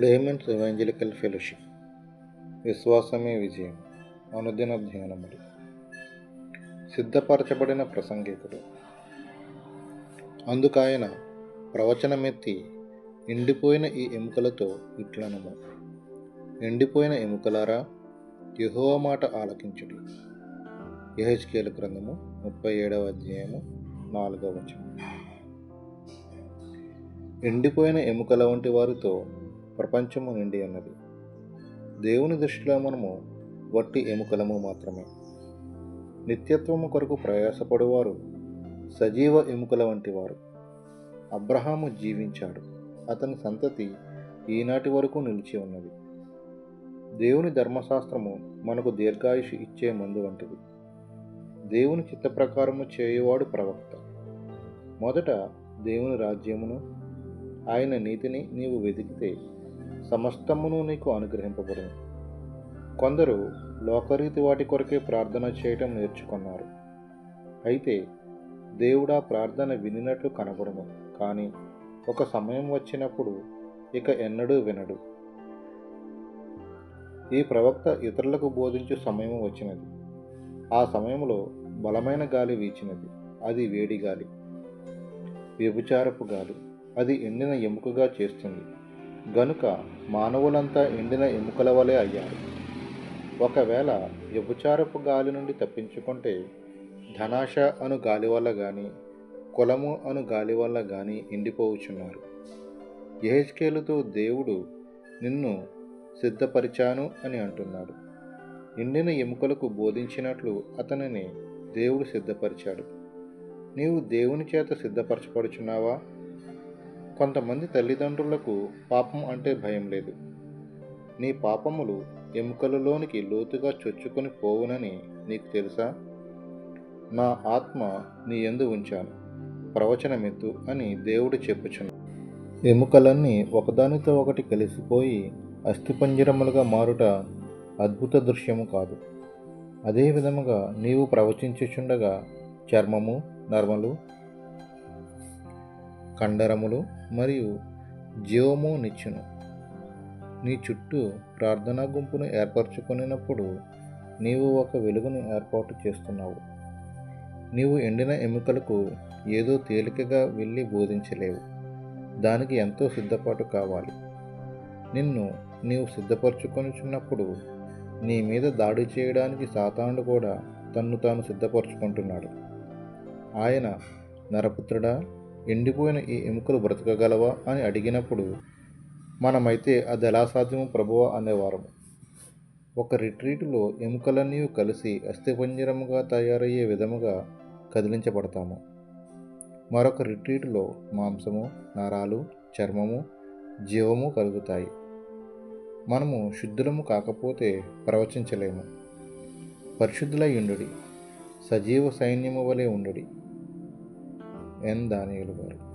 Laymen's evangelical fellowship విశ్వాసమే విజయం అనుదిన ధ్యానములు సిద్ధపరచబడిన ప్రసంగికుడు అందుకాయన ప్రవచనమెత్తి ఎండిపోయిన ఈ ఎముకలతో ఇట్లనము ఎండిపోయిన ఎముకలారా యహో మాట ఆలకించుడి యహెచ్కేలు గ్రంథము ముప్పై ఏడవ అధ్యాయము నాలుగవ వచనం ఎండిపోయిన ఎముకల వంటి వారితో ప్రపంచము నిండి ఉన్నది దేవుని దృష్టిలో మనము వట్టి ఎముకలము మాత్రమే. నిత్యత్వము కొరకు ప్రయాసపడువారు సజీవ ఎముకల వంటి వారు. అబ్రహాము జీవించాడు. అతని సంతతి ఈనాటి వరకు నిలిచి ఉన్నది. దేవుని ధర్మశాస్త్రము మనకు దీర్ఘాయుషు ఇచ్చే మందు వంటిది. దేవుని చిత్త ప్రకారము చేయువాడు ప్రవక్త. మొదట దేవుని రాజ్యమును ఆయన నీతిని నీవు వెతికితే సమస్తమును నీకు అనుగ్రహింపబడును. కొందరు లోకరీతి వాటి కొరకే ప్రార్థన చేయటం నేర్చుకున్నారు. అయితే దేవుడా ప్రార్థన వినినట్లు కనబడను కానీ ఒక సమయం వచ్చినప్పుడు ఇక ఎన్నడూ వినడు. ఈ ప్రవక్త ఇతరులకు బోధించే సమయం వచ్చినది. ఆ సమయంలో బలమైన గాలి వీచినది. అది వేడి గాలి. వ్యభిచారపు గాలి. అది ఎండిన ఎముకగా చేస్తుంది. గనుక మానవులంతా ఎండిన ఎముకల వలె అయ్యారు. ఒకవేళ వ్యభిచారపు గాలి నుండి తప్పించుకుంటే ధనాశ అను గాలి వల్ల కానీ కులము అను గాలి వల్ల కానీ ఎండిపోవుచున్నారు. ఎహెచ్కేలుతో దేవుడు నిన్ను సిద్ధపరిచాను అని అంటున్నాడు. ఎండిన ఎముకలకు బోధించినట్లు అతనిని దేవుడు సిద్ధపరిచాడు. నీవు దేవుని చేత సిద్ధపరచబడుచున్నావా? కొంతమంది తల్లిదండ్రులకు పాపం అంటే భయం లేదు. నీ పాపములు ఎముకలలోనికి లోతుగా చొచ్చుకొని పోవునని నీకు తెలుసా? నా ఆత్మ నీ ఎందు ఉంచాను ప్రవచనమెత్తు అని దేవుడు చెప్పుచును ఎముకలన్నీ ఒకదానితో ఒకటి కలిసిపోయి అస్థిపంజరములుగా మారుట అద్భుత దృశ్యము కాదు. అదే విధముగా నీవు ప్రవచించుచుండగా చర్మము నర్మలు కండరములు మరియు జీవము నిచ్చును. నీ చుట్టూ ప్రార్థనా గుంపును ఏర్పరచుకునినప్పుడు నీవు ఒక వెలుగును ఏర్పాటు చేస్తున్నావు. నీవు ఎండిన ఎముకలకు ఏదో తేలికగా వెళ్ళి బోధించలేవు. దానికి ఎంతో సిద్ధపాటు కావాలి. నిన్ను నీవు సిద్ధపరచుకొనిచున్నప్పుడు నీ మీద దాడి చేయడానికి సాతానుడు కూడా తన్ను తాను సిద్ధపరచుకుంటున్నాడు. ఆయన నరపుత్రుడా ఎండిపోయిన ఈ ఎముకలు బ్రతకగలవా అని అడిగినప్పుడు మనమైతే అది ఎలా సాధ్యము ప్రభువా అనేవారము. ఒక రిట్రీటులో ఎముకలన్నీ కలిసి అస్థిపంజరముగా తయారయ్యే విధముగా కదిలించబడతాము. మరొక రిట్రీటులో మాంసము నరాలు చర్మము జీవము కలుగుతాయి. మనము శుద్ధులము కాకపోతే ప్రవచించలేము. పరిశుద్ధులై ఉండుడి. సజీవ సైన్యము వలె ఉండుడి. എന്താണ് ഈ പറയുന്നത്?